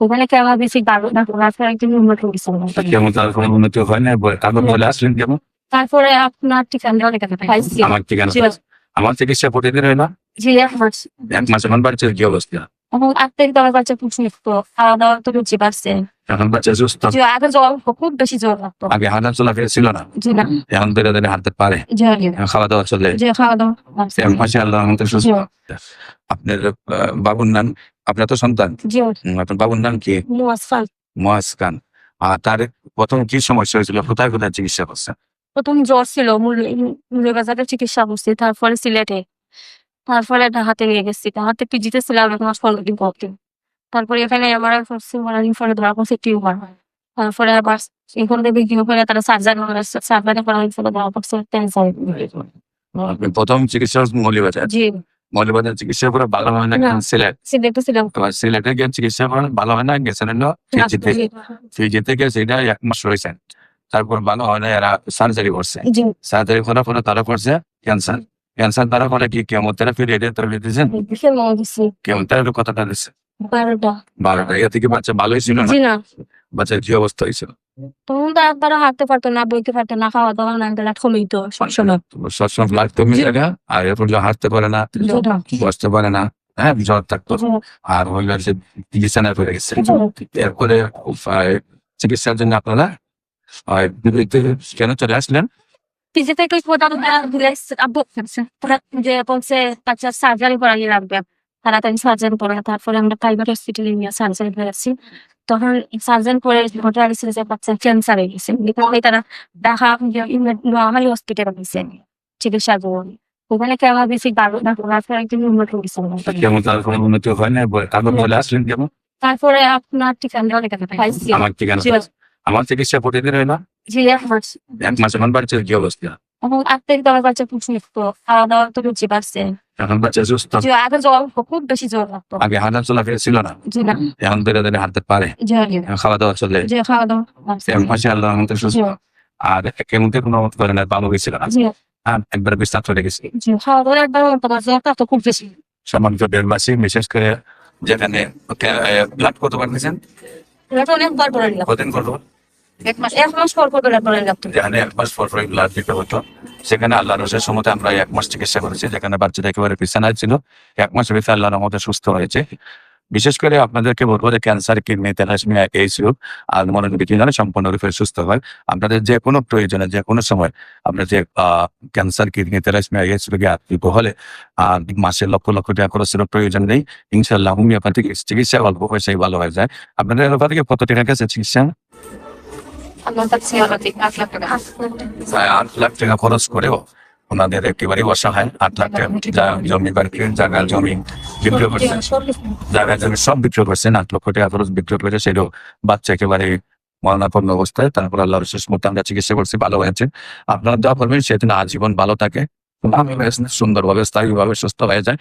ওখানে কেমন বেশি দারুণ না তারপরে একদিন উন্নত গেছিল কেমন তার কোনো উন্নতি হয় না? বলে আসলেন কেমন? তারপরে আপনার ঠিকানা অনেক আমার ঠিকানা? আমার চিকিৎসা প্রতিদিন হয় না? জি এক মাস। এক মাস এখন বাচ্চার কি অবস্থা? এবং আট থেকে দশ বাচ্চা খুব সুস্থ। খাওয়া দাওয়া তো রুচি বাড়ছে এখন বাচ্চা সুস্থ? যে আগে জ্বর খুব বেশি জ্বর লাগতো আগে হাঁটা চলাফেরা ছিল না? জি না। এখন ধীরে ধীরে হাঁটতে পারে। খাওয়া দাওয়া চলে? যে খাওয়া দাওয়া মাসে আল্লাহ আমাদের সুস্থ। আপনার বাবুর নাম? আপনার তো সন্তান। জি আপনার বাবুর নাম কি? মুয়াসফাল মহাজ খান। আর তার প্রথম কি সমস্যা হয়েছিল? কোথায় কোথায় চিকিৎসা করছে? প্রথম জ্বর ছিল মুরগাজাতে চিকিৎসা করছি তারপরে সিলেটে। তারপরে ঢাকাতে নিয়ে গেছি। ঢাকাতে পিজিতে ছিলাম এক মাস পনেরো দিন পর। তারপরে এখানে আমার দিন পরে ধরা পড়ছে টিউমার তারপরে আবার এখান থেকে বিক্রি করে তারা সার্জারি সার্জারি করা হয়েছিল ধরা পড়ছে ক্যান্সার প্রথম চিকিৎসা মৌলিবাজার? জি। মৌলিবাজার চিকিৎসা করে ভালো হয় না। সিলেট। সিলেটে সিলেটে। গিয়ে চিকিৎসা করেন ভালো হয় না গেছেন হলো ফিজিতে ফিজিতে গিয়ে সেটা এক মাস রয়েছেন তারপর ভালো হয় না এরা সার্জারি করছে। সার্জারি করার পরে তারা করছে ক্যান্সার ক্যান্সার তারা করে কি কেমোথেরাপি রেডিওথেরাপি দিয়েছেন? কেমোথেরাপি কতটা দিচ্ছে বারোটা। বারোটা। এর থেকে বাচ্চা ভালোই ছিল না? না। বাচ্চার কি অবস্থা হয়েছিল তখন তো একবারও হাঁটতে পারতো না বইতে পারতো না খাওয়া দাওয়া না বেলা কমিত সবসময়। সবসময় কমে জি। আর এরপর যে হাঁটতে পারে না বসতে পারে না হ্যাঁ জ্বর থাকতো। আর হইল সে বিছানায় পড়ে গেছে। এরপরে চিকিৎসার জন্য আপনারা কেন চলে আসলেন? পিজি থেকে কোথাও আব্বু। যে বলছে বাচ্চার সার্জারি করাই লাগবে। তাড়াতাড়ি সার্জারি করে তারপরে আমরা প্রাইভেট হসপিটালে নিয়ে সার্জারি করেছি তখন সার্জারি করে রিপোর্টে আসছিল যে বাচ্চা ক্যান্সার হয়ে গেছে। এখানে তারা ঢাকা নোয়ামারি হসপিটালে নিয়েছে চিকিৎসা করুন। ওখানে কেমন বেশি দারুণ না। তারপরে একদিন উন্নত কেমন হয় না? তারপর চলে আসলেন কেমন? তারপরে আপনার ঠিকানা অনেক পাইছি আমার ঠিকানা। আমার চিকিৎসা প্রতিদিন হয় না? জি এক মাস। এক মাস এখন বাচ্চার কি অবস্থা? এবং আট থেকে বাচ্চা খুব সুস্থ খাওয়া দাওয়া তো রুচি বাড়ছে এখন বাচ্চা সুস্থ। আগে হতো, খুব বেশি জ্বর লাগতো। আগে হাঁটা চলাফেরা ছিল না। এখন ধীরে ধীরে হাঁটতে পারে। খাওয়া দাওয়া চলে। খাওয়া দাওয়া। এক সুস্থ। আর কেমতে কোনো করে না ভালো হয়েছিল না। একবার বিস্তার চলে গেছে। খাওয়া দাওয়া একবার তোমার তো খুব বেশি। সামান্য দেড়মাসি বিশেষ করে যেখানে ব্লাড কত বার নিয়েছেন? অনেকবার করে নিলাম। কদিন করব? এক মাস পর ব্লাড দিতে হতো, সেখানে আল্লাহ সময় আমরা এক মাস চিকিৎসা করেছি, যেখানে বাচ্চাটা একেবারে ছিল। এক ভিতরে আল্লাহর আমাদের সুস্থ হয়েছে বিশেষ করে আপনাদেরকে বলব যে ক্যান্সার কিডনি তেলাসমিয়া এই রোগ আর জানে সম্পূর্ণরূপে সুস্থ হয়। আপনাদের যে কোনো প্রয়োজনে, যে কোনো সময় আপনার যে ক্যান্সার কিডনি তেলাসমিয়া এই রোগে আক্রান্ত হলে আর মাসে লক্ষ লক্ষ টাকা খরচের প্রয়োজন নেই। ইনশাল্লাহ হোমিওপ্যাথিক চিকিৎসা অল্প পয়সায় ভালো হয়ে যায়। আপনাদের এলোপ্যাথিকে কত টাকা চিকিৎসা কাছে আলাদা খরচ করেও ওনাদের একেবারে অসহায়। আট লাখ টাকা জমি বাড়ি, জায়গা, জমি বিক্রি করছেন জায়গা, জমি সব বিক্রি করছেন আট লক্ষ টাকা খরচ বিক্রি করে সেটাও বাচ্চা একেবারে মরণাপন্ন অবস্থায়। তারপর আল্লাহ মতো আমরা চিকিৎসা করছি, ভালো হয়েছে। আপনারা দোয়া করবেন সেদিন আজীবন ভালো থাকে। সুন্দরভাবে, স্থায়ীভাবে সুস্থ হয়ে যায়।